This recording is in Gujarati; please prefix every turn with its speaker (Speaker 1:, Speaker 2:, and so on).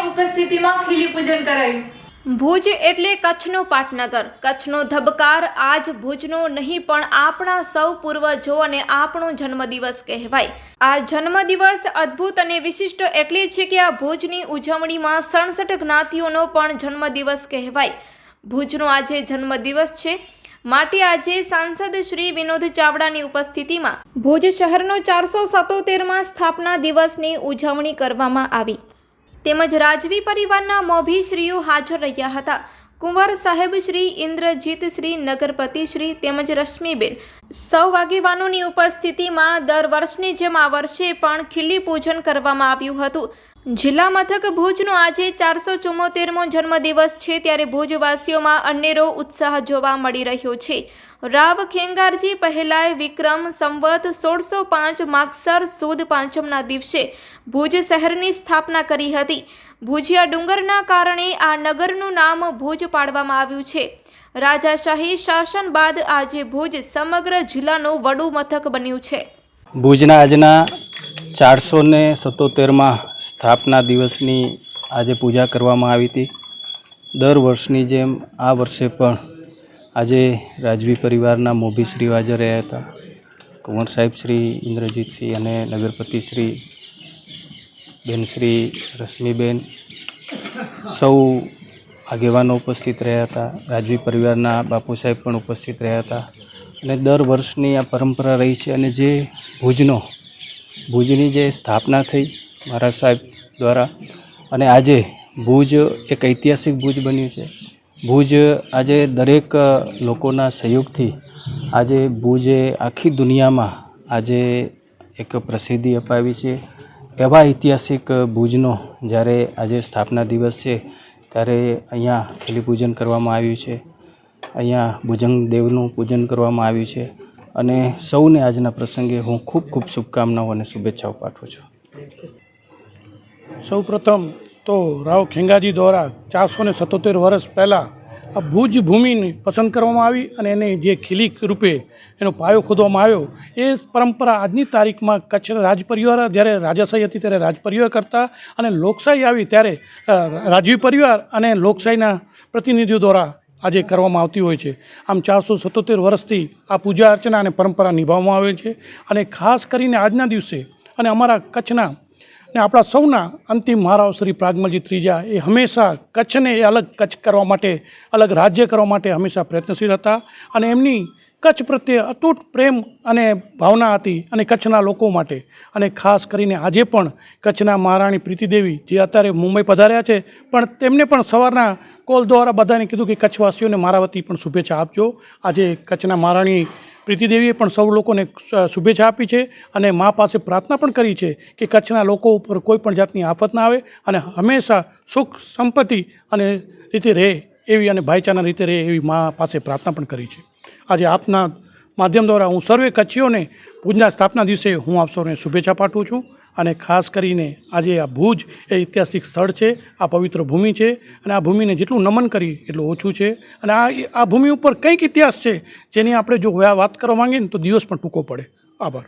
Speaker 1: ઉપસ્થિતિમાં ખીલી પૂજન કરાયું.
Speaker 2: ભુજ એટલે કચ્છનો પાટનગર. કચ્છનો ધબકાર આજ ભુજનો નહીં, પણ આપણા સૌ પૂર્વજો અને આપણો જન્મદિવસ કહેવાય. આ જન્મદિવસ અદ્ભુત અને વિશિષ્ટ એટલે છે કે આ ભુજની ઉજવણીમાં સડસઠ જ્ઞાતિઓનો પણ જન્મદિવસ કહેવાય. ભુજનો આજે જન્મદિવસ છે. માટે આજે સાંસદ શ્રી વિનોદ ચાવડાની ઉપસ્થિતિમાં ભુજ શહેરનો ચારસો સત્તોતેરમાં સ્થાપના દિવસની ઉજવણી કરવામાં આવી. તેમજ રાજવી પરિવારના મોભીશ્રીઓ હાજર રહ્યા હતા. કુંવર સાહેબ શ્રી, ઇન્દ્રજીત શ્રી, નગરપતિ શ્રી તેમજ રશ્મિબેન સૌ આગેવાનોની ઉપસ્થિતિમાં દર વર્ષની જેમ આ વર્ષે પણ ખીલી પૂજન કરવામાં આવ્યું હતું. જિલ્લા મથક ભુજનો આજે ચારસો ચુમ્મોતેરમો જન્મદિવસ છે ત્યારે ભુજવાસીઓમાં અનેરો ઉત્સાહ જોવા મળી રહ્યો છે. રાવ ખેંગારજી પહેલાએ વિક્રમ સંવત સોળસો પાંચ માગસર સુદ પાંચમના દિવસે ભુજ શહેરની સ્થાપના કરી હતી. ભુજિયા ડુંગરના કારણે આ નગરનું નામ ભુજ પાડવામાં આવ્યું છે. રાજાશાહી શાસન બાદ આજે ભુજ સમગ્ર જિલ્લાનું વડું મથક બન્યું છે.
Speaker 3: ભુજના આજના ચારસો ને સત્તોતેરમાં સ્થાપના દિવસની આજે પૂજા કરવામાં આવી હતી. દર વર્ષની જેમ આ વર્ષે પણ આજે રાજવી પરિવારના મોભીશ્રીઓ હાજર રહ્યા હતા. કુંવર સાહેબ શ્રી ઇન્દ્રજીતસિંહ અને નગરપતિ શ્રી બેનશ્રી રશ્મિબેન સૌ આગેવાનો ઉપસ્થિત રહ્યા હતા. રાજવી પરિવારના બાપુ સાહેબ પણ ઉપસ્થિત રહ્યા હતા. અને દર વર્ષની આ પરંપરા રહી છે અને જે ભુજનો ભુજની જે સ્થાપના થઈ મહારાજ સાહેબ દ્વારા અને આજે ભુજ એક ઐતિહાસિક ભુજ બન્યું છે. ભુજ આજે દરેક લોકોના સહયોગથી આજે ભુજે આખી દુનિયામાં આજે એક પ્રસિદ્ધિ અપાવી છે. એવા ઐતિહાસિક ભુજનો જ્યારે આજે સ્થાપના દિવસ છે ત્યારે અહીંયા ખીલી પૂજન કરવામાં આવ્યું છે. અહીંયા ભુજંગ દેવનું પૂજન કરવામાં આવ્યું છે. અને સૌને આજના પ્રસંગે હું ખૂબ ખૂબ શુભકામનાઓ અને શુભેચ્છાઓ પાઠવું છું.
Speaker 4: સૌપ્રથમ તો રાવ ખેંગાજી દ્વારા ચારસો ને સત્તોતેર વર્ષ પહેલાં આ ભુજ ભૂમિને પસંદ કરવામાં આવી અને એને જે ખીલી રૂપે એનો પાયો ખોદવામાં આવ્યો, એ પરંપરા આજની તારીખમાં કચ્છ રાજ પરિવાર જ્યારે રાજાશાહી હતી ત્યારે રાજપરિવાર કરતા અને લોકશાહી આવી ત્યારે રાજવી પરિવાર અને લોકશાહીના પ્રતિનિધિઓ દ્વારા આજે કરવામાં આવતી હોય છે. આમ ચારસો સત્તોતેર વર્ષથી આ પૂજા અર્ચના અને પરંપરા નિભાવવામાં આવે છે અને ખાસ કરીને આજના દિવસે અને અમારા કચ્છના ને આપણા સૌના અંતિમ મહારાવ શ્રી પ્રાગમલજી ત્રીજા એ હંમેશા કચ્છને એ અલગ કચ્છ કરવા માટે, અલગ રાજ્ય કરવા માટે હંમેશા પ્રયત્નશીલ હતા અને એમની કચ્છ પ્રત્યે અતૂટ પ્રેમ અને ભાવના હતી અને કચ્છના લોકો માટે. અને ખાસ કરીને આજે પણ કચ્છના મહારાણી પ્રીતિદેવી, જે અત્યારે મુંબઈ પધાર્યા છે, પણ તેમને પણ સવારના કોલ દ્વારા બધાને કીધું કે કચ્છવાસીઓને મારા વતી પણ શુભેચ્છા આપજો. આજે કચ્છના મહારાણી પ્રીતિદેવીએ પણ સૌ લોકોને શુભેચ્છા આપી છે અને મા પાસે પ્રાર્થના પણ કરી છે કે કચ્છના લોકો ઉપર કોઈ પણ જાતની આફત ના આવે અને હંમેશા સુખ, સંપત્તિ અને રીતે રહે એવી અને ભાઈચારાના રીતે રહે એવી મા પાસે પ્રાર્થના પણ કરી છે. આજે આપના માધ્યમ દ્વારા હું સર્વે કચ્છીઓને ભુજના સ્થાપના દિવસે હું આપ સૌને શુભેચ્છા પાઠવું છું અને ખાસ કરીને આજે આ ભુજ એ ઐતિહાસિક સ્થળ છે, આ પવિત્ર ભૂમિ છે અને આ ભૂમિને જેટલું નમન કરી એટલું ઓછું છે અને આ આ ભૂમિ ઉપર કંઈક ઇતિહાસ છે જેની આપણે જો વાત કરવા માંગીએ ને તો દિવસ પણ ટૂંકો પડે. આભાર.